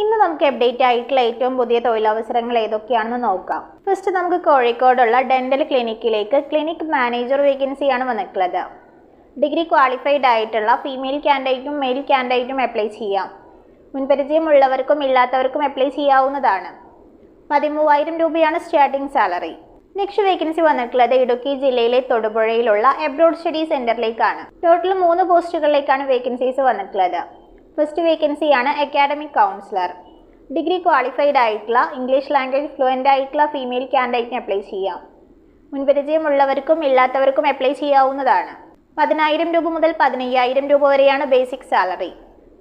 ഇന്ന് നമുക്ക് അപ്ഡേറ്റ് ആയിട്ടുള്ള ഏറ്റവും പുതിയ തൊഴിലവസരങ്ങൾ ഏതൊക്കെയാണെന്ന് നോക്കാം. ഫസ്റ്റ് നമുക്ക് കോഴിക്കോടുള്ള ഡെന്റൽ ക്ലിനിക്കിലേക്ക് ക്ലിനിക് മാനേജർ വേക്കൻസിയാണ് വന്നിട്ടുള്ളത്. ഡിഗ്രി ക്വാളിഫൈഡ് ആയിട്ടുള്ള ഫീമെയിൽ ക്യാൻഡിഡേറ്റും മെയിൽ ക്യാൻഡിഡേറ്റും അപ്ലൈ ചെയ്യാം. മുൻപരിചയമുള്ളവർക്കും ഇല്ലാത്തവർക്കും അപ്ലൈ ചെയ്യാവുന്നതാണ്. പതിമൂവായിരം രൂപയാണ് സ്റ്റാർട്ടിംഗ് സാലറി നെക്സ്റ്റ് വേക്കൻസി വന്നിട്ടുള്ളത് ഇടുക്കി ജില്ലയിലെ തൊടുപുഴയിലുള്ള എബ്രോഡ് സ്റ്റഡി സെന്ററിലേക്കാണ് ടോട്ടൽ മൂന്ന് പോസ്റ്റുകളിലേക്കാണ് വേക്കൻസീസ് വന്നിട്ടുള്ളത്. ഫസ്റ്റ് വേക്കൻസിയാണ് അക്കാഡമിക് കൗൺസിലർ ഡിഗ്രി ക്വാളിഫൈഡ് ആയിട്ടുള്ള ഇംഗ്ലീഷ് ലാംഗ്വേജ് ഫ്ലുവന്റ് ആയിട്ടുള്ള ഫീമെയിൽ ക്യാൻഡിഡേറ്റിന് അപ്ലൈ ചെയ്യാം. മുൻപരിചയമുള്ളവർക്കും ഇല്ലാത്തവർക്കും അപ്ലൈ ചെയ്യാവുന്നതാണ്. പതിനായിരം രൂപ മുതൽ പതിനയ്യായിരം രൂപ വരെയാണ് ബേസിക് സാലറി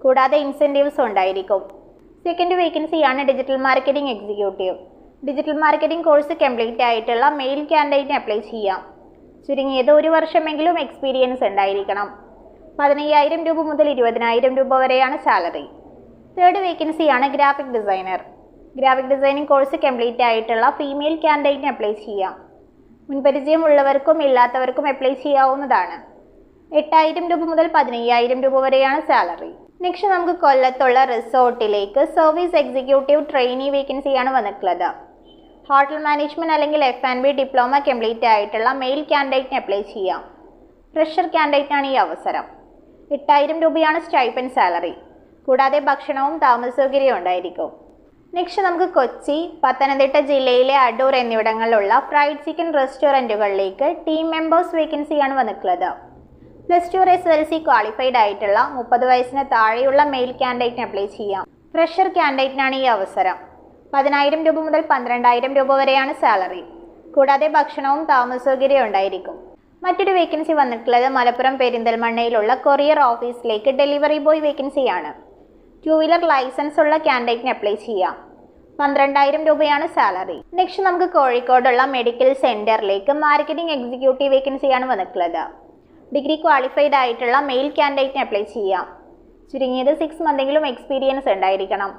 കൂടാതെ ഇൻസെന്റീവ്സ് ഉണ്ടായിരിക്കും. സെക്കൻഡ് വേക്കൻസിയാണ് digital marketing executive digital marketing course complete ആയിട്ടുള്ള മെയിൽ ക്യാൻഡിഡേറ്റിന് അപ്ലൈ ചെയ്യാം. ചുരുങ്ങിയത് ഒരു വർഷമെങ്കിലും എക്സ്പീരിയൻസ് ഉണ്ടായിരിക്കണം. പതിനയ്യായിരം രൂപ മുതൽ ഇരുപതിനായിരം രൂപ വരെയാണ് സാലറി. തേർഡ് വേക്കൻസിയാണ് graphic designer graphic designing course complete ആയിട്ടുള്ള ഫീമെയിൽ ക്യാൻഡിഡേറ്റിന് അപ്ലൈ ചെയ്യാം. മുൻപരിചയമുള്ളവർക്കും ഇല്ലാത്തവർക്കും അപ്ലൈ ചെയ്യാവുന്നതാണ്. എട്ടായിരം രൂപ മുതൽ പതിനയ്യായിരം രൂപ വരെയാണ് സാലറി. നെക്സ്റ്റ് നമുക്ക് കൊല്ലത്തുള്ള റിസോർട്ടിലേക്ക് സർവീസ് എക്സിക്യൂട്ടീവ് ട്രെയിനി വേക്കൻസിയാണ് വന്നിട്ടുള്ളത്. ഹോട്ടൽ മാനേജ്മെന്റ് അല്ലെങ്കിൽ F and B diploma complete ആയിട്ടുള്ള മെയിൽ ക്യാൻഡിഡേറ്റിന് അപ്ലൈ ചെയ്യാം. ഫ്രഷർ ക്യാൻഡിഡേറ്റാണ് ഈ അവസരം. എട്ടായിരം രൂപയാണ് സ്റ്റൈപ്പൻ സാലറി കൂടാതെ ഭക്ഷണവും താമസ സൗകര്യവും ഉണ്ടായിരിക്കും. നെക്സ്റ്റ് നമുക്ക് കൊച്ചി പത്തനംതിട്ട ജില്ലയിലെ അടൂർ എന്നിവിടങ്ങളിലുള്ള ഫ്രൈഡ് ചിക്കൻ റെസ്റ്റോറന്റുകളിലേക്ക് ടീം മെമ്പേഴ്സ് വേക്കൻസിയാണ് വന്നിട്ടുള്ളത്. Plus two S L C qualified ആയിട്ടുള്ള മുപ്പത് വയസ്സിന് താഴെയുള്ള മെയിൽ ക്യാൻഡിഡേറ്റിന് അപ്ലൈ ചെയ്യാം. ഫ്രഷർ ക്യാൻഡിഡേറ്റിനാണ് ഈ അവസരം. പതിനായിരം രൂപ മുതൽ പന്ത്രണ്ടായിരം രൂപ വരെയാണ് സാലറി കൂടാതെ ഭക്ഷണവും താമസ സൗകര്യവും ഉണ്ടായിരിക്കും. മറ്റൊരു വേക്കൻസി വന്നിട്ടുള്ളത് മലപ്പുറം പെരിന്തൽമണ്ണയിലുള്ള കൊറിയർ ഓഫീസിലേക്ക് ഡെലിവറി ബോയ് വേക്കൻസിയാണ് ടു വീലർ ലൈസൻസ് ഉള്ള ക്യാൻഡിഡേറ്റിന് അപ്ലൈ ചെയ്യാം. പന്ത്രണ്ടായിരം രൂപയാണ് സാലറി നെക്സ്റ്റ് നമുക്ക് കോഴിക്കോടുള്ള മെഡിക്കൽ സെന്ററിലേക്ക് മാർക്കറ്റിംഗ് എക്സിക്യൂട്ടീവ് വേക്കൻസിയാണ് വന്നിട്ടുള്ളത്. ഡിഗ്രി ക്വാളിഫൈഡ് ആയിട്ടുള്ള മെയിൽ ക്യാൻഡിഡേറ്റിന് അപ്ലൈ ചെയ്യാം. ചുരുങ്ങിയത് സിക്സ് മന്തെങ്കിലും എക്സ്പീരിയൻസ് ഉണ്ടായിരിക്കണം.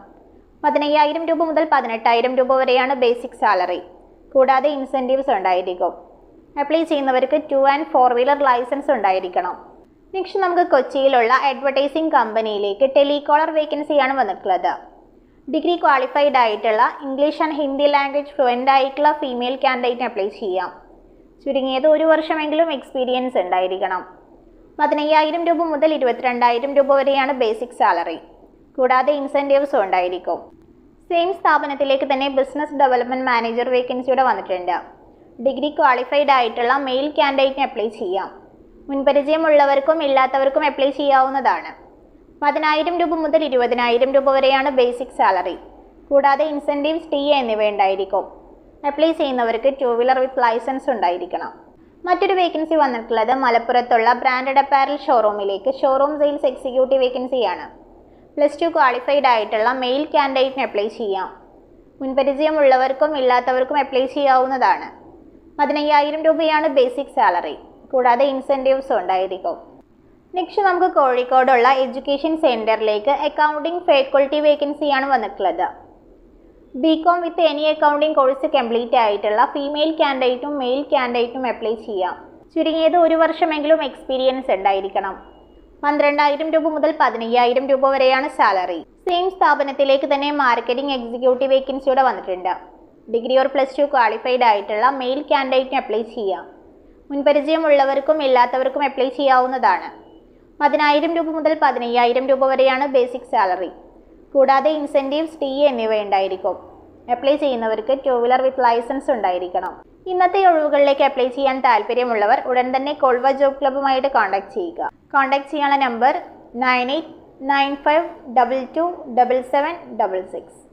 പതിനയ്യായിരം രൂപ മുതൽ പതിനെട്ടായിരം രൂപ വരെയാണ് ബേസിക് സാലറി കൂടാതെ ഇൻസെന്റീവ്സ് ഉണ്ടായിരിക്കും. അപ്ലൈ ചെയ്യുന്നവർക്ക് two and four wheeler licence ഉണ്ടായിരിക്കണം. നെക്സ്റ്റ് നമുക്ക് കൊച്ചിയിലുള്ള അഡ്വർടൈസിംഗ് കമ്പനിയിലേക്ക് ടെലികോളർ വേക്കൻസിയാണ് വന്നിട്ടുള്ളത്. ഡിഗ്രി ക്വാളിഫൈഡ് ആയിട്ടുള്ള English and Hindi language fluent ആയിട്ടുള്ള ഫീമെയിൽ ക്യാൻഡിഡേറ്റിന് അപ്ലൈ ചെയ്യാം. ചുരുങ്ങിയത് ഒരു വർഷമെങ്കിലും എക്സ്പീരിയൻസ് ഉണ്ടായിരിക്കണം. പതിനയ്യായിരം രൂപ മുതൽ ഇരുപത്തിരണ്ടായിരം രൂപ വരെയാണ് ബേസിക് സാലറി കൂടാതെ ഇൻസെന്റീവ്സും ഉണ്ടായിരിക്കും. സെയിം സ്ഥാപനത്തിലേക്ക് തന്നെ ബിസിനസ് ഡെവലപ്മെന്റ് മാനേജർ വേക്കൻസിയുടെ വന്നിട്ടുണ്ട്. ഡിഗ്രി ക്വാളിഫൈഡ് ആയിട്ടുള്ള മെയിൽ ക്യാൻഡിഡേറ്റിന് അപ്ലൈ ചെയ്യാം. മുൻപരിചയമുള്ളവർക്കും ഇല്ലാത്തവർക്കും അപ്ലൈ ചെയ്യാവുന്നതാണ്. പതിനായിരം രൂപ മുതൽ ഇരുപതിനായിരം രൂപ വരെയാണ് ബേസിക് സാലറി കൂടാതെ ഇൻസെന്റീവ്സ് ടി എന്നിവ ഉണ്ടായിരിക്കും. അപ്ലൈ ചെയ്യുന്നവർക്ക് ടു വീലർ വിത്ത് ലൈസൻസ് ഉണ്ടായിരിക്കണം. മറ്റൊരു വേക്കൻസി വന്നിട്ടുള്ളത് മലപ്പുറത്തുള്ള ബ്രാൻഡഡ് അപ്പാരൽ ഷോറൂമിലേക്ക് ഷോറൂം സെയിൽസ് എക്സിക്യൂട്ടീവ് വേക്കൻസിയാണ് പ്ലസ് ടു ക്വാളിഫൈഡ് ആയിട്ടുള്ള മെയിൽ ക്യാൻഡിഡേറ്റിന് അപ്ലൈ ചെയ്യാം. മുൻപരിചയമുള്ളവർക്കും ഇല്ലാത്തവർക്കും അപ്ലൈ ചെയ്യാവുന്നതാണ്. പതിനയ്യായിരം രൂപയാണ് ബേസിക് സാലറി. കൂടാതെ ഇൻസെന്റീവ്സ് ഉണ്ടായിരിക്കും. നെക്സ്റ്റ് നമുക്ക് കോഴിക്കോടുള്ള എഡ്യൂക്കേഷൻ സെന്ററിലേക്ക് അക്കൗണ്ടിംഗ് ഫാക്കൾട്ടി വേക്കൻസിയാണ് വന്നിട്ടുള്ളത്. B com with any accounting course complete ആയിട്ടുള്ള ഫീമെയിൽ ക്യാൻഡിഡേറ്റും മെയിൽ ക്യാൻഡിഡേറ്റും അപ്ലൈ ചെയ്യാം. ചുരുങ്ങിയത് ഒരു വർഷമെങ്കിലും എക്സ്പീരിയൻസ് ഉണ്ടായിരിക്കണം. പന്ത്രണ്ടായിരം രൂപ മുതൽ പതിനയ്യായിരം രൂപ വരെയാണ് സാലറി. സെയിം സ്ഥാപനത്തിലേക്ക് തന്നെ മാർക്കറ്റിംഗ് എക്സിക്യൂട്ടീവ് വേക്കൻസിയുടെ വന്നിട്ടുണ്ട്. Degree or plus two qualified ആയിട്ടുള്ള മെയിൽ ക്യാൻഡിഡേറ്റിന് അപ്ലൈ ചെയ്യാം. മുൻപരിചയമുള്ളവർക്കും ഇല്ലാത്തവർക്കും അപ്ലൈ ചെയ്യാവുന്നതാണ്. പതിനായിരം രൂപ മുതൽ പതിനയ്യായിരം രൂപ വരെയാണ് ബേസിക് സാലറി കൂടാതെ ഇൻസെന്റീവ്സ് ടി എന്നിവ ഉണ്ടായിരിക്കും. അപ്ലൈ ചെയ്യുന്നവർക്ക് ടു വീലർ വിത്ത് ലൈസൻസ് ഉണ്ടായിരിക്കണം. ഇന്നത്തെ ഒഴിവുകളിലേക്ക് അപ്ലൈ ചെയ്യാൻ താല്പര്യമുള്ളവർ ഉടൻ തന്നെ കോൾവ ജോബ് ക്ലബ്ബുമായിട്ട് കോൺടാക്ട് ചെയ്യുക. കോൺടാക്ട് ചെയ്യാനുള്ള number nine eight nine five double two double seven double six